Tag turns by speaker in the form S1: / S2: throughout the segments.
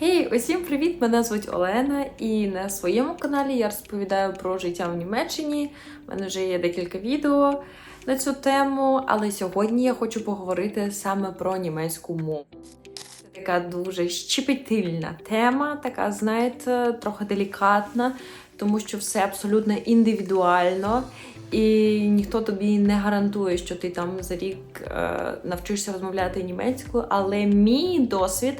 S1: Хей, усім привіт! Мене звуть Олена, і на своєму каналі я розповідаю про життя в Німеччині. У мене вже є декілька відео на цю тему, але сьогодні я хочу поговорити саме про німецьку мову. Це така дуже щепетильна тема, така, знаєте, трохи делікатна, тому що все абсолютно індивідуально. І ніхто тобі не гарантує, що ти там за рік е, навчишся розмовляти німецькою, але мій досвід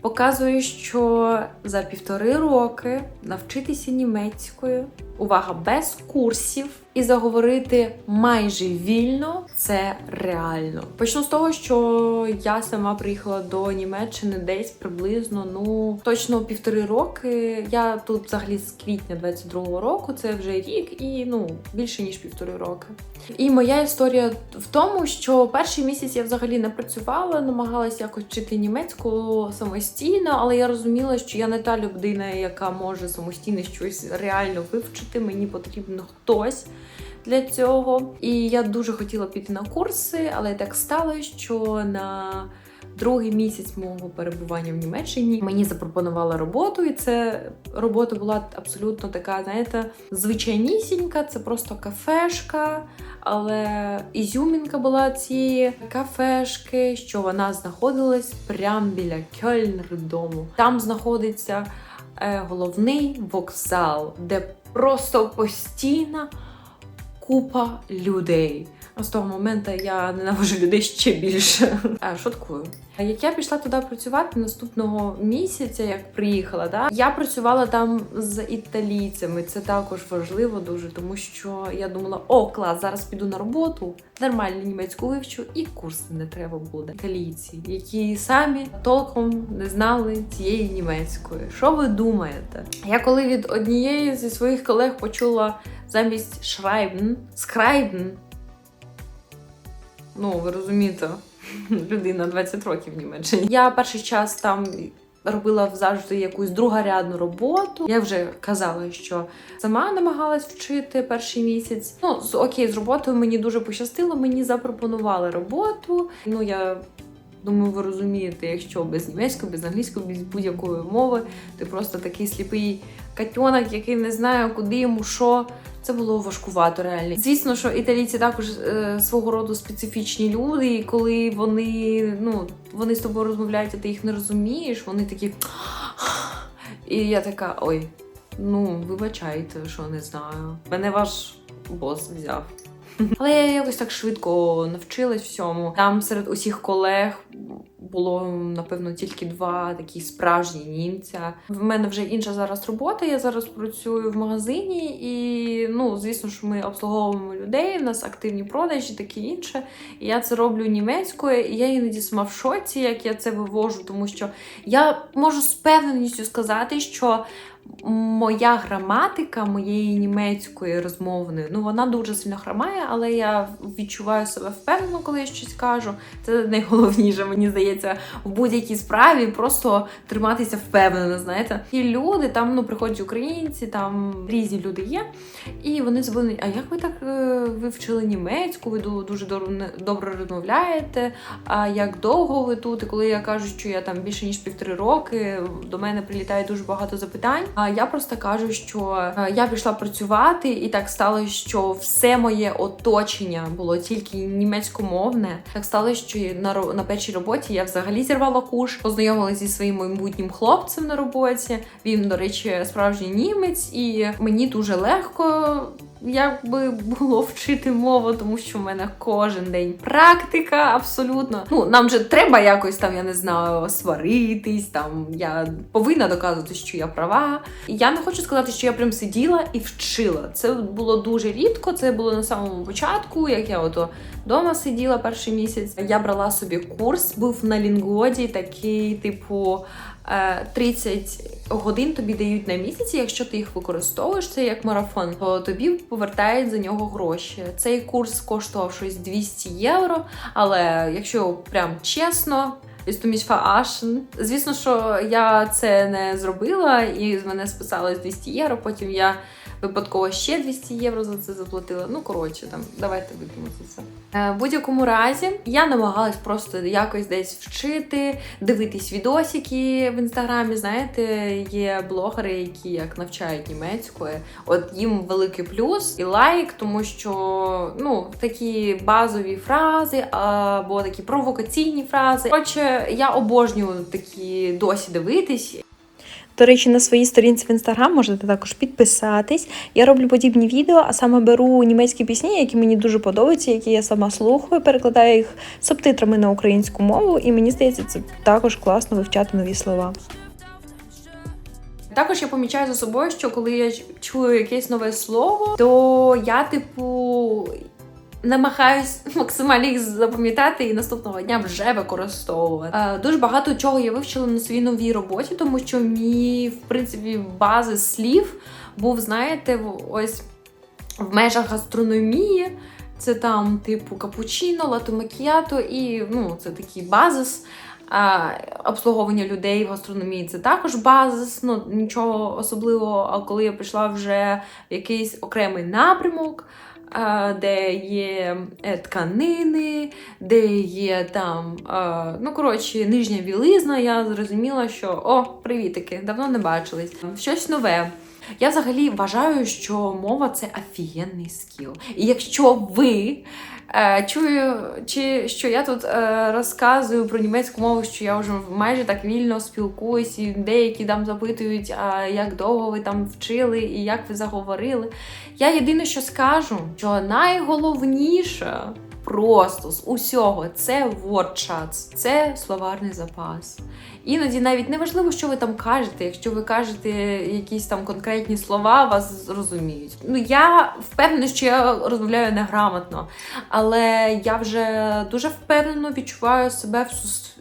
S1: показує, що за півтори роки навчитися німецькою, увага, без курсів і заговорити майже вільно це реально. Почну з того, що я сама приїхала до Німеччини десь приблизно ну точно півтори роки. Я тут взагалі з квітня 22-го року, це вже рік, і ну більше ніж півтори роки. І моя історія в тому, що перший місяць я взагалі не працювала, намагалася якось вчити німецьку самостійно, але я розуміла, що я не та людина, яка може самостійно щось реально вивчити. Мені потрібен хтось. Для цього і я дуже хотіла піти на курси, але так сталося, що на другий місяць мого перебування в Німеччині мені запропонували роботу, і це робота була абсолютно така, знаєте, звичайнісінька. Це просто кафешка. Але ізюмінка була цієї кафешки, що вона знаходилась прямо біля Кьольн-дому. Там знаходиться е, головний вокзал, де просто постійна купа людей. З того моменту я ненавижу людей ще більше. А, шуткую. Як я пішла туди працювати наступного місяця, як приїхала, да, я працювала там з італійцями. Це також важливо дуже, тому що я думала, о, клас, зараз піду на роботу, нормально німецьку вивчу, і курси не треба буде. Італійці, які самі толком не знали цієї німецької. Що ви думаєте? Я коли від однієї зі своїх колег почула замість шрайбн, скрайбн. Ну, ви розумієте, людина 20 років в Німеччині. Я перший час там робила завжди якусь другорядну роботу. Я вже казала, що сама намагалась вчити перший місяць. Ну, з окей, з роботою мені дуже пощастило, мені запропонували роботу. Ну, я думаю, ви розумієте, якщо без німецької, без англійської, без будь-якої мови, ти просто такий сліпий катьонок, який не знає, куди йому що. Це було важкувато реально. Звісно, що італійці також е, свого роду специфічні люди, і коли вони ну вони з тобою розмовляють, а ти їх не розумієш, вони такі. І я така: ой, ну вибачайте, що не знаю. Мене ваш бос взяв. Але я якось так швидко навчилась всьому. Там серед усіх колег було напевно тільки два такі справжні німця. В мене вже інша зараз робота. Я зараз працюю в магазині, і ну звісно, що ми обслуговуємо людей. У нас активні продажі, таке інше. І я це роблю німецькою. І я іноді сама в шоці, як я це вивожу, тому що я можу з певненістю сказати, що. Моя граматика моєї німецької розмовної, ну вона дуже сильно хромає, але я відчуваю себе впевнено, коли я щось кажу. Це найголовніше, мені здається, в будь-якій справі просто триматися впевнено. Знаєте, і люди там ну приходять українці, там різні люди є, і вони дзвонять, а як ви так е, вивчили німецьку? Ви дуже добре розмовляєте? А як довго ви тут? І коли я кажу, що я там більше ніж півтори роки, до мене прилітає дуже багато запитань. А я просто кажу, що е, я пішла працювати, і так сталося, що все моє оточення було тільки німецькомовне. Так сталося, що на на першій роботі я взагалі зірвала куш, познайомилася зі своїм майбутнім хлопцем на роботі. Він, до речі, справжній німець, і мені дуже легко. Як би було вчити мову, тому що в мене кожен день практика абсолютно. Ну нам же треба якось там, я не знаю, сваритись. Там я повинна доказувати, що я права. Я не хочу сказати, що я прям сиділа і вчила. Це було дуже рідко. Це було на самому початку, як я ото вдома сиділа перший місяць. Я брала собі курс, був на лінгоді, такий, типу. 30 годин тобі дають на місяці, якщо ти їх використовуєш, це як марафон, то тобі повертають за нього гроші. Цей курс коштував щось 200 євро. Але якщо прям чесно, Звісно, що я це не зробила, і з мене списалось 200 євро. Потім я випадково ще 200 євро за це заплатила. Ну, коротше, там, давайте вип'ємо за це. Е, в будь-якому разі, я намагалась просто якось десь вчити, дивитись відосики в інстаграмі. Знаєте, є блогери, які як навчають німецькою. От їм великий плюс і лайк, тому що ну такі базові фрази або такі провокаційні фрази. Коротше, я обожнюю такі досі дивитись.
S2: До речі, на своїй сторінці в інстаграм можете також підписатись. Я роблю подібні відео, а саме беру німецькі пісні, які мені дуже подобаються, які я сама слухаю, перекладаю їх субтитрами на українську мову, і мені здається, це також класно вивчати нові слова.
S1: Також я помічаю за собою, що коли я чую якесь нове слово, то я, типу, намагаюсь максимально їх запам'ятати і наступного дня вже використовувати. Е, дуже багато чого я вивчила на своїй новій роботі, тому що мій, в принципі, бази слів був, знаєте, ось в межах гастрономії. Це там, типу, капучино, лато макіято і ну, це такий базис. А, обслуговування людей в гастрономії це також базис, ну нічого особливого. А коли я пішла вже в якийсь окремий напрямок, де є е, тканини, де є там, ну коротше, нижня білизна, я зрозуміла, що о, привітики, давно не бачились. Щось нове. Я взагалі вважаю, що мова це офігенний скіл. І якщо ви е, чую, чи що я тут е, розказую про німецьку мову, що я вже майже так вільно спілкуюсь, і деякі там запитують, а як довго ви там вчили і як ви заговорили. Я єдине, що скажу, що найголовніше просто з усього це WordChats, це словарний запас. Іноді навіть не важливо, що ви там кажете. Якщо ви кажете якісь там конкретні слова, вас зрозуміють. Ну я впевнена, що я розмовляю неграмотно, але я вже дуже впевнено відчуваю себе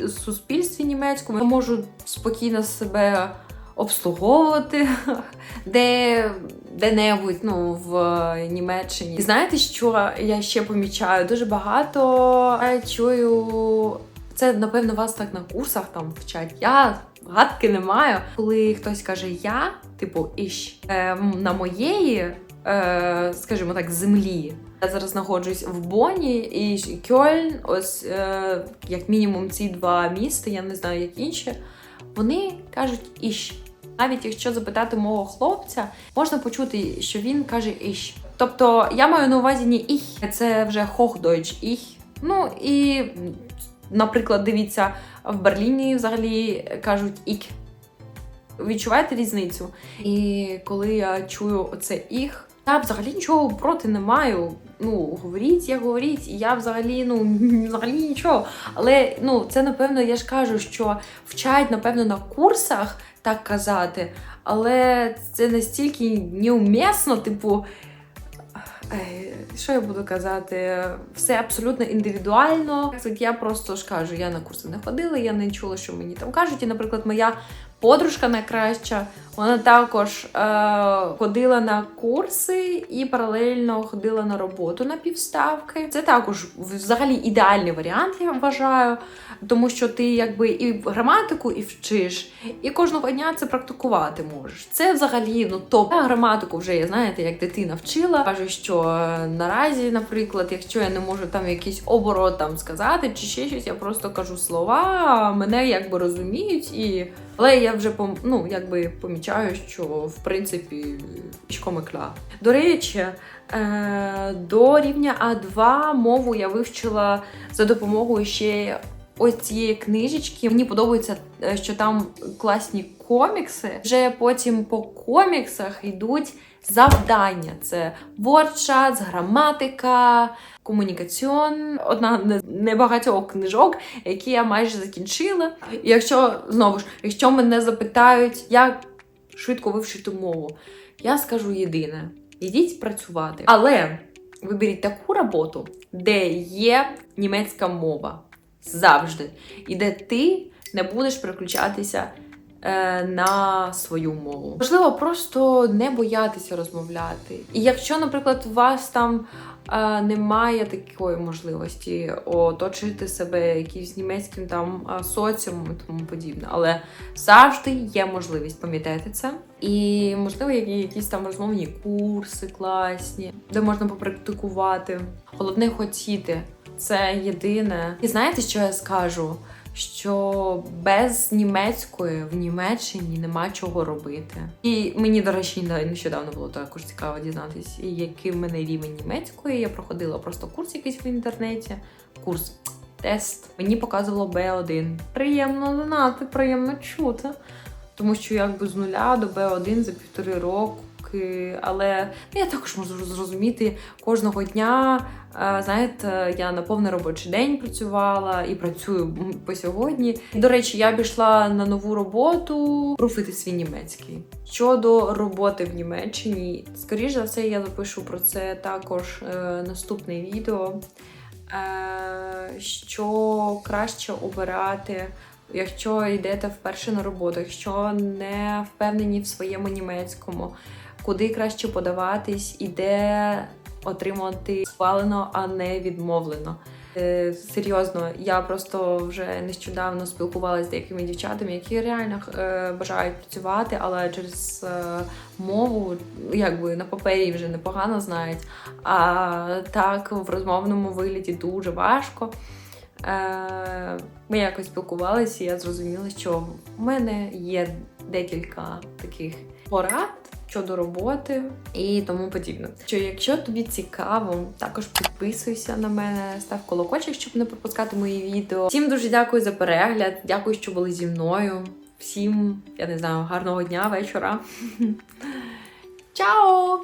S1: в суспільстві німецькому. Я можу спокійно себе обслуговувати де, де-небудь ну, в Німеччині. І знаєте, що я ще помічаю? Дуже багато чую. Це, напевно, вас так на курсах там вчать. Я гадки не маю. Коли хтось каже я, типу іщ, е, на моєї, е, скажімо так, землі. Я зараз знаходжусь в Боні і Кьольн, ось е, як мінімум ці два міста, я не знаю, як інші. Вони кажуть іщ. Навіть якщо запитати мого хлопця, можна почути, що він каже іщ. Тобто я маю на увазі не іх, це вже Hochdeutsch іх. Ну і, наприклад, дивіться, в Берліні взагалі кажуть ік. Відчуваєте різницю? І коли я чую оце їх, я взагалі нічого проти не маю. Ну, говоріть, як говоріть, і я взагалі, ну взагалі нічого. Але ну, це напевно, я ж кажу, що вчать, напевно, на курсах так казати, але це настільки неумісно, типу. Що я буду казати? Все абсолютно індивідуально. Я просто ж кажу, я на курси не ходила, я не чула, що мені там кажуть. І, наприклад, моя подружка найкраща, вона також е, ходила на курси і паралельно ходила на роботу на півставки. Це також взагалі ідеальний варіант, я вважаю, тому що ти якби і граматику і вчиш, і кожного дня це практикувати можеш. Це взагалі ну топ. Я граматику вже я знаєте, як дитина вчила. Кажу, що е, наразі, наприклад, якщо я не можу там якийсь оборот там сказати чи ще щось, я просто кажу слова, мене якби розуміють і. Але я вже ну, якби помічаю, що в принципі комикла. До речі, е- до рівня А2 мову я вивчила за допомогою ще ось цієї книжечки. Мені подобається, е, що там класні комікси. Вже потім по коміксах йдуть завдання: це вордшац, граматика, комунікаціон. Одна з небагатьох книжок, які я майже закінчила. І якщо знову ж, якщо мене запитають, як швидко вивчити мову, я скажу єдине: ідіть працювати. Але виберіть таку роботу, де є німецька мова завжди, і де ти не будеш переключатися на свою мову. Можливо, просто не боятися розмовляти. І якщо, наприклад, у вас там е, немає такої можливості оточити себе якимсь німецьким там е, соціумом і тому подібне. Але завжди є можливість, пам'ятайте це. І можливо, які якісь там розмовні курси класні, де можна попрактикувати. Головне хотіти. Це єдине. І знаєте, що я скажу? Що без німецької в Німеччині нема чого робити. І мені, до речі, не- нещодавно було також цікаво дізнатись, який в мене рівень німецької. Я проходила просто курс якийсь в інтернеті. Курс тест. Мені показувало B1. Приємно знати, приємно чути. Тому що якби з нуля до B1 за півтори роки. Але ну, я також можу зрозуміти кожного дня. е, Знаєте, я на повний робочий день працювала і працюю по сьогодні. До речі, я пішла на нову роботу профити свій німецький. Щодо роботи в Німеччині, скоріш за все, я запишу про це також е, наступне відео. Е, що краще обирати якщо йдете вперше на роботу, якщо не впевнені в своєму німецькому, куди краще подаватись і де отримати схвалено, а не відмовлено. Е, Серйозно, я просто вже нещодавно спілкувалася з деякими дівчатами, які реально е, бажають працювати, але через е, мову, якби на папері вже непогано знають. А так в розмовному вигляді дуже важко. Ми якось спілкувалися, і я зрозуміла, що в мене є декілька таких порад щодо роботи і тому подібне. Що якщо тобі цікаво, також підписуйся на мене, став колокольчик, щоб не пропускати мої відео. Всім дуже дякую за перегляд. Дякую, що були зі мною. Всім, я не знаю, гарного дня, вечора. Чао!